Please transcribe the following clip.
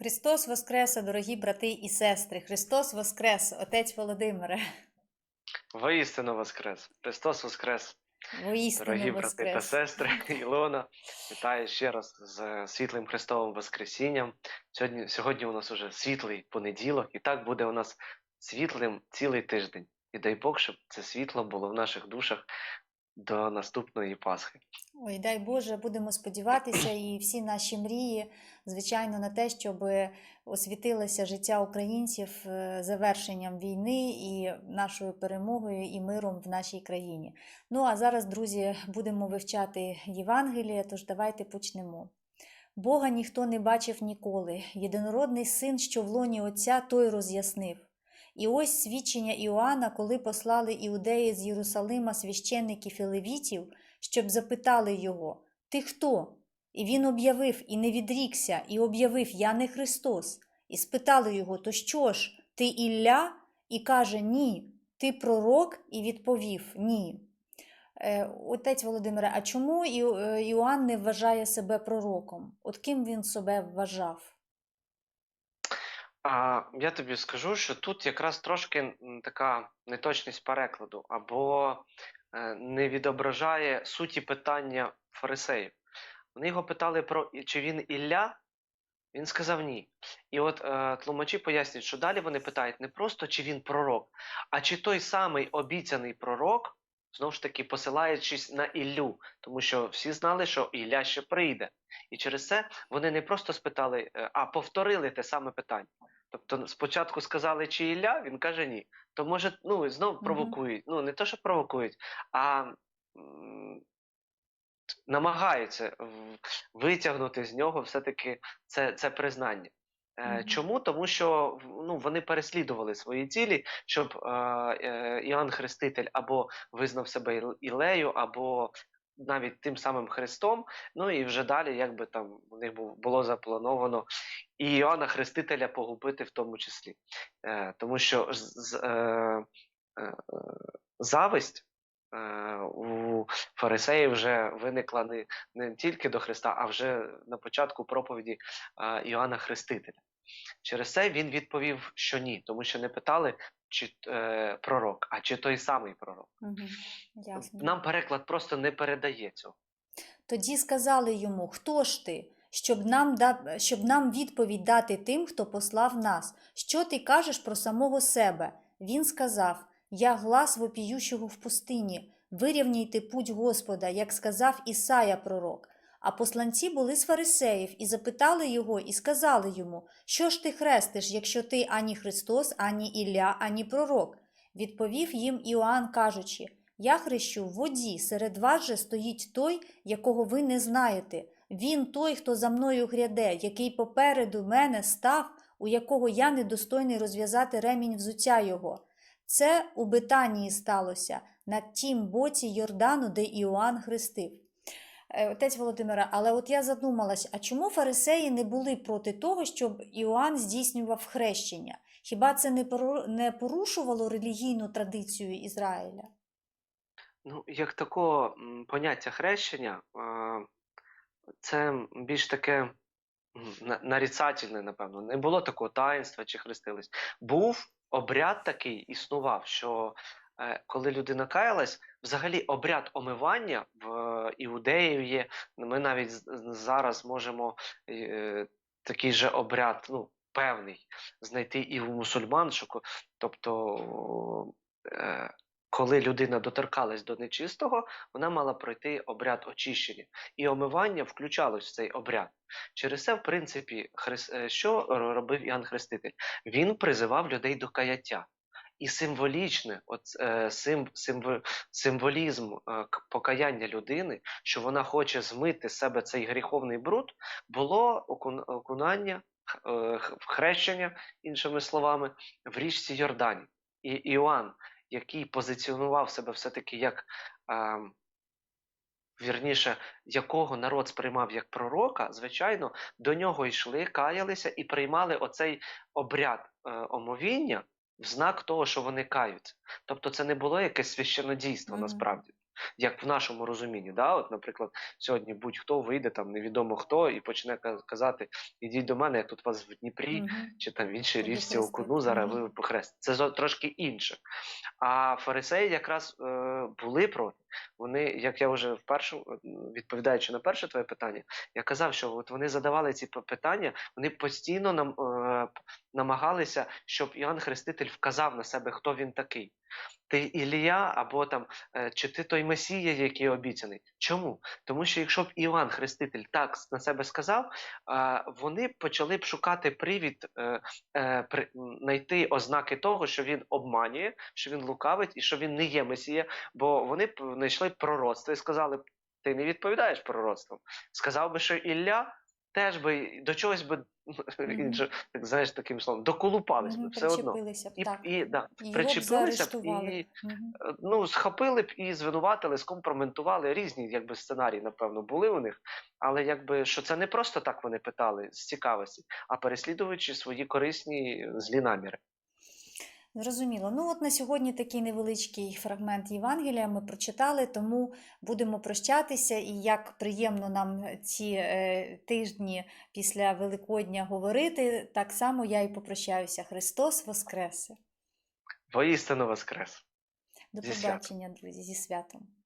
Христос Воскресе, дорогі брати і сестри! Христос Воскрес, отець Володимире! Воістину Воскрес! Христос Воскрес! Воістину Дорогі брати та сестри, Ілона, вітаю ще раз з світлим Христовим Воскресінням. Сьогодні, сьогодні у нас уже світлий понеділок, і так буде у нас світлим цілий тиждень. І дай Бог, щоб це світло було в наших душах до наступної Пасхи. Ой, дай Боже, будемо сподіватися, і всі наші мрії, звичайно, на те, щоб освітилося життя українців е, завершенням війни і нашою перемогою і миром в нашій країні. Ну а зараз, друзі, будемо вивчати Євангеліє, тож давайте почнемо. Бога ніхто не бачив ніколи. Єдинородний син, що в лоні Отця, той роз'яснив. І ось свідчення Іоанна, коли послали іудеї з Єрусалима священників і левітів, щоб запитали його: Ти хто? І він об'явив і не відрікся, і об'явив Я не Христос. І спитали його: То що ж, ти Ілля? І каже: Ні, ти пророк, і відповів Ні. Е, Отець Володимире, а чому е, Іоанн не вважає себе пророком? От ким він себе вважав? А я тобі скажу, що тут якраз трошки така неточність перекладу, або е, не відображає суті питання фарисеїв. Вони його питали про чи він Ілля, він сказав ні. І от е, тлумачі пояснюють, що далі вони питають не просто чи він пророк, а чи той самий обіцяний пророк, знову ж таки посилаючись на Іллю, тому що всі знали, що Ілля ще прийде. І через це вони не просто спитали, е, а повторили те саме питання. Тобто спочатку сказали, чи Ілля, він каже ні. То може, ну знов Мгм. провокують. Ну не то, що провокують, а м, намагаються витягнути з нього все-таки це, це признання. Е, Мгм. Чому? Тому що ну, вони переслідували свої цілі, щоб е, е, Іоанн Хреститель або визнав себе Іл- Ілею, або навіть тим самим Христом. Ну і вже далі, якби там у них було заплановано і Іоанна Хрестителя погубити в тому числі. Е, тому що з, е, е, зависть е, у фарисеїв вже виникла не, не тільки до Христа, а вже на початку проповіді Іоанна Хрестителя. Через це він відповів, що ні, тому що не питали, чи е, пророк, а чи той самий пророк. Угу. Ясно. Нам переклад просто не передає цього. Тоді сказали йому: Хто ж ти? Щоб нам, да... щоб нам відповідь дати тим, хто послав нас. Що ти кажеш про самого себе? Він сказав: Я глас вопіющого в пустині, вирівняйте путь Господа, як сказав Ісая пророк. А посланці були з фарисеїв і запитали його, і сказали йому: Що ж ти хрестиш, якщо ти ані Христос, ані Ілля, ані пророк? Відповів їм Іоанн, кажучи: Я хрещу в воді, серед вас же стоїть той, якого ви не знаєте. Він той, хто за мною гряде, який попереду мене став, у якого я недостойний розв'язати ремінь взуття його. Це у Бетанії сталося на тім боці Йордану, де Іоанн хрестив. Е, Отець Володимира, але от я задумалась, а чому фарисеї не були проти того, щоб Іоанн здійснював хрещення? Хіба це не порушувало релігійну традицію Ізраїля? Ну, як такого поняття хрещення, це більш таке м, на- нарицательне, напевно. Не було такого таїнства чи хрестились. Був обряд такий, існував, що коли людина каялась, взагалі обряд омивання в е, іудеїв є. Ми навіть зараз можемо е, такий же обряд, ну, певний, знайти і у мусульман, що, ко- тобто. Е, коли людина доторкалась до нечистого, вона мала пройти обряд очищення. І омивання включалось в цей обряд. Через це, в принципі, е, що робив Іоанн Хреститель? Він призивав людей до каяття. І символічне, от, е, сим, символ, символізм е, покаяння людини, що вона хоче змити з себе цей гріховний бруд, було окунання, е, хрещення, іншими словами, в річці Йордані. І Іоанн, який позиціонував себе все-таки як е, вірніше, якого народ сприймав як пророка, звичайно, до нього йшли, каялися і приймали оцей обряд е, омовіння в знак того, що вони каються. Тобто це не було якесь священодійство Мгм. насправді. як в нашому розумінні. Да? От, наприклад, сьогодні будь-хто вийде, там невідомо хто, і почне казати: ідіть до мене, я тут вас в Дніпрі Мгм. чи там в іншій річці окуну, зараз ви похрестите. Це трошки інше. А фарисеї якраз е, були проти. Вони, як я вже в першому, відповідаючи на перше твоє питання, я казав, що от вони задавали ці питання, вони постійно нам е, намагалися, щоб Іоанн Хреститель вказав на себе, хто він такий. Ти Ілія, або там е, чи ти той Месія, який обіцяний. Чому? Тому що якщо б Іван Хреститель так на себе сказав, е, вони почали б шукати привід, е, е, знайти ознаки того, що він обманює, що він лукавить і що він не є Месія, бо вони б знайшли пророцтво і сказали ти не відповідаєш пророцтвом. Сказав би, що Ілля теж би до чогось би. Інше, так знаєш, таким словом, доколупались би все одно. Б, І, так. і, да, І причепилися б і б. Е, ну, схопили б і звинуватили, скомпроментували різні якби, сценарії, напевно, були у них. Але якби що це не просто так вони питали з цікавості, а переслідуючи свої корисні е, злі наміри. Зрозуміло. Ну от на сьогодні такий невеличкий фрагмент Євангелія ми прочитали, тому будемо прощатися. І як приємно нам ці е, тижні після Великодня говорити, так само я і попрощаюся. Христос Воскресе! Воістину воскрес! До побачення, друзі, зі святом!